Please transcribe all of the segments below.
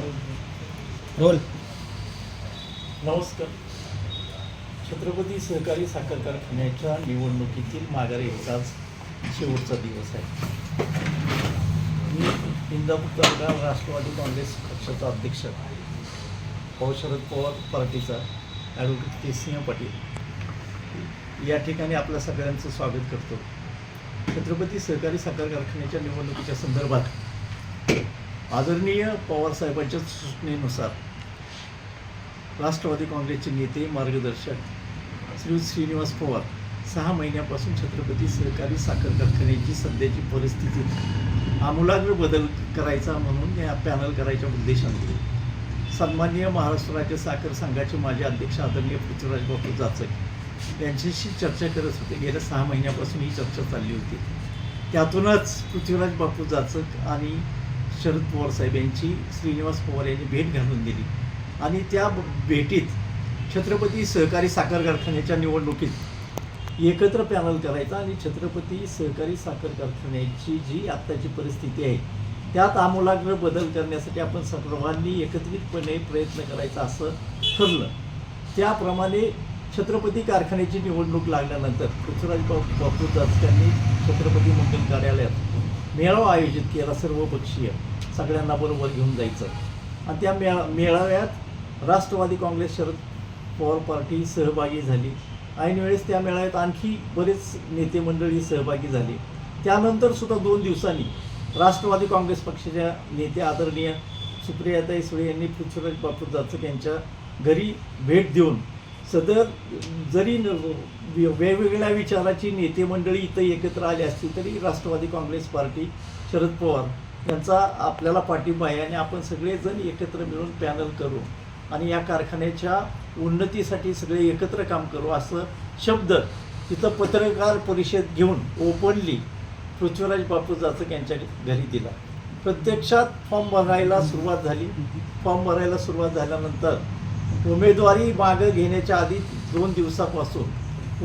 Role नमस्कार. छत्रपती सहकारी साखर कारखान्याच्या निवडणुकीतील माघारीचा आज शेवटचा दिवस आहे. मी इंदापूर तालुका राष्ट्रवादी काँग्रेस पक्षाचा अध्यक्ष भाऊ शरद पवार पार्टीचा ॲडव्होकेट के सिंह पाटील. या ठिकाणी आपल्या सगळ्यांचं स्वागत करतो. छत्रपती सहकारी साखर कारखान्याच्या निवडणुकीच्या संदर्भात आदरणीय पवारसाहेबांच्या सूचनेनुसार राष्ट्रवादी काँग्रेसचे नेते मार्गदर्शक श्री श्रीनिवास पवार सहा महिन्यापासून छत्रपती सहकारी साखर कारखान्याची सध्याची परिस्थिती आमूलाग्र बदल करायचा म्हणून या पॅनल करायच्या उद्देशाने. सन्माननीय महाराष्ट्र राज्य साखर संघाचे माजी अध्यक्ष आदरणीय पृथ्वीराज बापू जाचक यांच्याशी चर्चा करत होते. गेल्या सहा महिन्यापासून ही चर्चा चालली होती. त्यातूनच पृथ्वीराज बापू जाचक आणि शरद पवार साहेब यांची श्रीनिवास पवार यांनी भेट घालून दिली. आणि त्या भेटीत छत्रपती सहकारी साखर कारखान्याच्या निवडणुकीत एकत्र पॅनल करायचा आणि छत्रपती सहकारी साखर कारखान्याची जी आत्ताची परिस्थिती आहे त्यात आमूलाग्र बदल करण्यासाठी आपण सर्वांनी एकत्रितपणे प्रयत्न करायचा असं ठरलं. त्याप्रमाणे छत्रपती कारखान्याची निवडणूक लागल्यानंतर पृथ्वीराज बापू दास यांनी छत्रपती मंगल कार्यालयात मेळावा आयोजित केला सर्वपक्षीय. सगळ्यांना बरोबर घेऊन जायचं. आणि त्या मेळा मेळाव्यात राष्ट्रवादी काँग्रेस शरद पवार पार्टी सहभागी झाली. ऐन वेळेस त्या मेळाव्यात आणखी बरेच नेते मंडळी सहभागी झाले. त्यानंतर सुद्धा दोन दिवसांनी राष्ट्रवादी काँग्रेस पक्षाच्या नेते आदरणीय सुप्रियाताई सुळे यांनी पृथ्वीराज बापू जाचक यांच्या घरी भेट देऊन सदर जरी न- वे- वेगवेगळ्या विचाराची नेते मंडळी इथं एकत्र आली असतील तरी राष्ट्रवादी काँग्रेस पार्टी शरद पवार यांचा आपल्याला पाठिंबा आहे आणि आपण सगळेजण एकत्र मिळून पॅनल करू आणि या कारखान्याच्या उन्नतीसाठी सगळे एकत्र काम करू असं शब्द तिथं पत्रकार परिषद घेऊन ओपनली पृथ्वीराज बापू जाचक यांच्या घरी दिला. प्रत्यक्षात फॉर्म भरायला सुरुवात झाली. फॉर्म भरायला सुरुवात झाल्यानंतर उमेदवारी मागं घेण्याच्या आधी दोन दिवसापासून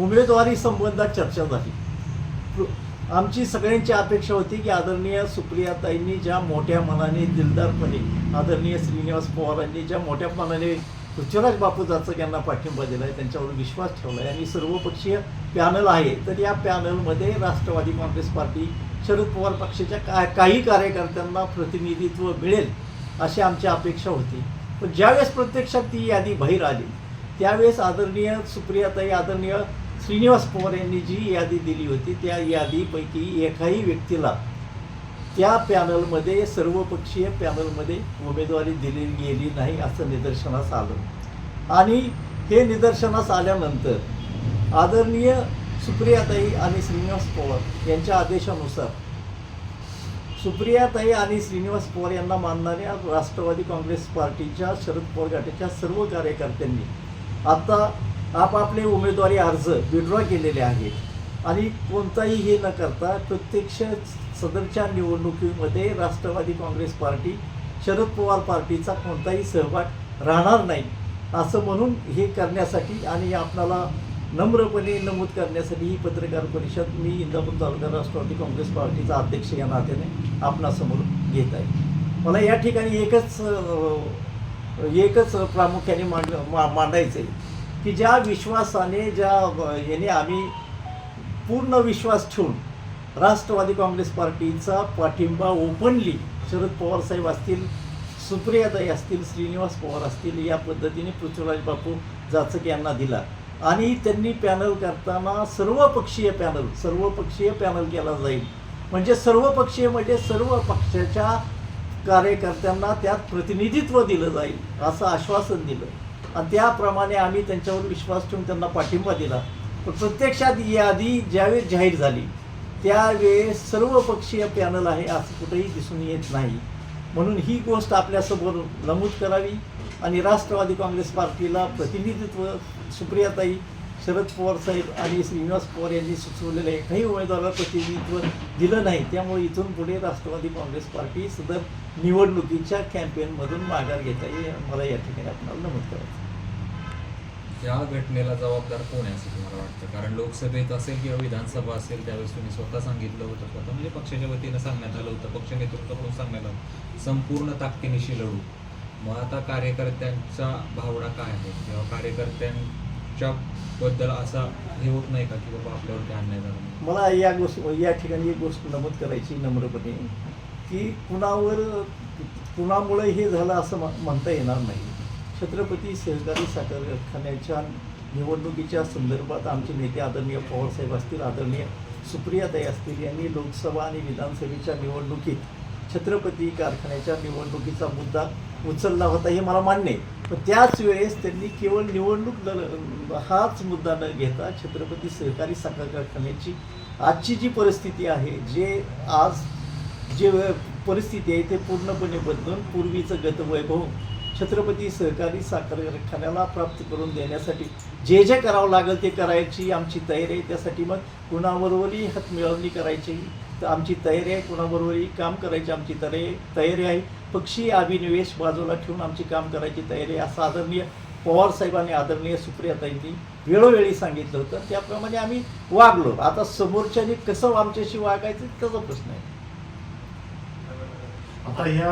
उमेदवारी संबंधात चर्चा झाली. प्र- आमची सगळ्यांची अपेक्षा होती की आदरणीय सुप्रियाताईंनी ज्या मोठ्या मनाने दिलदारपणे आदरणीय श्रीनिवास पवारांनी ज्या मोठ्या मनाने पृथ्वीराज बापू जाचक यांना पाठिंबा दिला आहे त्यांच्यावर विश्वास ठेवला आहे आणि सर्वपक्षीय पॅनल आहे तर या पॅनलमध्ये राष्ट्रवादी काँग्रेस पार्टी शरद पवार पक्षाच्या का काही कार्यकर्त्यांना प्रतिनिधित्व मिळेल अशी आमची अपेक्षा होती. पण ज्यावेळेस प्रत्यक्षात ती यादी बाहेर आली त्यावेळेस आदरणीय सुप्रियाताई आदरणीय श्रीनिवास पवार यांनी जी यादी दिली होती त्या यादीपैकी एकाही व्यक्तीला त्या पॅनलमध्ये सर्वपक्षीय पॅनलमध्ये उमेदवारी दिली गेली नाही असं निदर्शनास आलं. आणि हे निदर्शनास आल्यानंतर आदरणीय सुप्रियाताई आणि श्रीनिवास पवार यांच्या आदेशानुसार सुप्रियाताई आणि श्रीनिवास पवार यांना मानणाऱ्या राष्ट्रवादी काँग्रेस पार्टीच्या शरद पवार गटाच्या सर्व कार्यकर्त्यांनी आता आपापले उमेदवारी अर्ज विड्रॉ केलेले आहेत. आणि कोणताही हे न करता प्रत्यक्ष सदरच्या निवडणुकीमध्ये राष्ट्रवादी काँग्रेस पार्टी शरद पवार पार्टीचा कोणताही सहभाग राहणार नाही. असं म्हणून हे करण्यासाठी आणि आपणाला नम्रपणे नमूद करण्यासाठी ही पत्रकार परिषद मी इंदापूर तालुका राष्ट्रवादी काँग्रेस पार्टीचा अध्यक्ष या नात्याने आपणासमोर घेत आहे. मला या ठिकाणी एकच एकच प्रामुख्याने मांड मा मांडायचं आहे की ज्या विश्वासाने ज्या याने आम्ही पूर्ण विश्वास ठेवून राष्ट्रवादी काँग्रेस पार्टीचा पाठिंबा ओपनली शरद पवार साहेब असतील सुप्रियाताई असतील श्रीनिवास पवार असतील या पद्धतीने पृथ्वीराज बापू जाचक यांना दिला. आणि त्यांनी पॅनल करताना सर्वपक्षीय पॅनल सर्वपक्षीय पॅनल केला जाईल. म्हणजे सर्वपक्षीय म्हणजे सर्व पक्षाच्या कार्यकर्त्यांना त्यात प्रतिनिधित्व दिलं जाईल असं आश्वासन दिलं. आणि त्याप्रमाणे आम्ही त्यांच्यावर विश्वास ठेवून त्यांना पाठिंबा दिला. पण प्रत्यक्षात यादी ज्यावेळेस जाहीर झाली त्यावेळेस सर्वपक्षीय पॅनल आहे असं कुठेही दिसून येत नाही. म्हणून ही गोष्ट आपल्यासमोर नमूद करावी आणि राष्ट्रवादी काँग्रेस पार्टीला प्रतिनिधित्व सुप्रियाताई शरद पवार साहेब आणि श्रीनिवास पवार यांनी सुचवलेलं एकाही उमेदवाराला प्रतिनिधित्व दिलं नाही त्यामुळे इथून पुढे राष्ट्रवादी काँग्रेस पार्टी सदर निवडणुकीच्या कॅम्पेनमधून माघार घेता येईल मला या ठिकाणी आपल्याला नमूद करायचं त्या घटनेला जबाबदार कोण आहे असं तुम्हाला वाटतं? कारण लोकसभेत असेल किंवा विधानसभा असेल त्यावेळेस तुम्ही स्वतः सांगितलं होतं स्वतः म्हणजे पक्षाच्या वतीनं सांगण्यात आलं होतं पक्ष नेतृत्वाकडून सांगण्यात आलं संपूर्ण ताकदीनिशी लढू. मग आता कार्यकर्त्यांचा भावना काय आहे? किंवा कार्यकर्त्यांच्या बद्दल असा हे होत नाही का की बाबा आपल्यावरती ध्यान झाला म्हणून? मला या गोष्ट या ठिकाणी एक गोष्ट नमूद करायची नम्रपणे की कुणावर कुणामुळे हे झालं असं म्हणता येणार नाही छत्रपती सहकारी साखर कारखान्याच्या निवडणुकीच्या संदर्भात आमचे नेते आदरणीय पवारसाहेब असतील आदरणीय सुप्रियाताई असतील यांनी लोकसभा आणि विधानसभेच्या निवडणुकीत छत्रपती कारखान्याच्या निवडणुकीचा मुद्दा उचलला होता हे मला मान्य आहे. पण त्याच वेळेस त्यांनी केवळ निवडणूक लढ हाच मुद्दा न घेता छत्रपती सहकारी साखर कारखान्याची आजची जी परिस्थिती आहे जे आज जे परिस्थिती आहे ते पूर्णपणे बदलून पूर्वीचं गतवैभव छत्रपती सहकारी साखर कारखान्याला प्राप्त करून देण्यासाठी जे जे करावं लागेल ते करायची आमची तयारी आहे. त्यासाठी मग कुणाबरोबरही हातमिळवणी करायची तर आमची तयारी आहे कुणाबरोबरही काम करायची आमची तयारी तयारी आहे. पक्षी अभिनिवेश बाजूला ठेवून आमची काम करायची तयारी आहे. असं आदरणीय पवार साहेबांनी आदरणीय सुप्रियाताईंनी वेळोवेळी सांगितलं होतं. त्याप्रमाणे आम्ही वागलो. आता समोरच्याने कसं आमच्याशी वागायचं त्याचा प्रश्न आहे. आता ह्या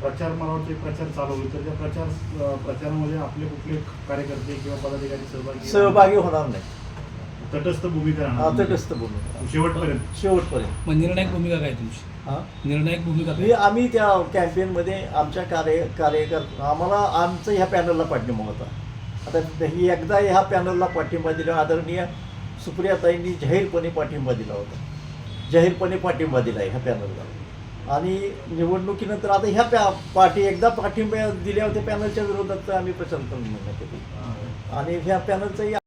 प्रचार मला वाटते प्रचार चालू होईल तर त्या प्रचार प्रचारामध्ये आपले कुठले कार्यकर्ते किंवा पदाधिकारी सहभागी सहभागी होणार नाही तटस्थ भूमिका राहणार तटस्थ बोलून शेवटपर्यंत. शेवटपर्यंत. मग निर्णायक भूमिका काय तुमची? हा? निर्णायक भूमिका मी काय आम्ही त्या कॅम्पेनमध्ये आमच्या कार्य कार्यकर आम्हाला आमचं ह्या पॅनलला पाठिंबा होता. आता ही एकदा ह्या पॅनलला पाठिंबा दिला आदरणीय सुप्रियाताईंनी जाहीरपणे पाठिंबा दिला होता. जाहीरपणे पाठिंबा दिला आहे ह्या पॅनलला. आणि निवडणुकीनंतर आता ह्या पॅ पार्टी एकदा पाठिंबा दिल्या होत्या पॅनलच्या विरोधात तर आम्ही प्रचार करून आणि ह्या पॅनलचंही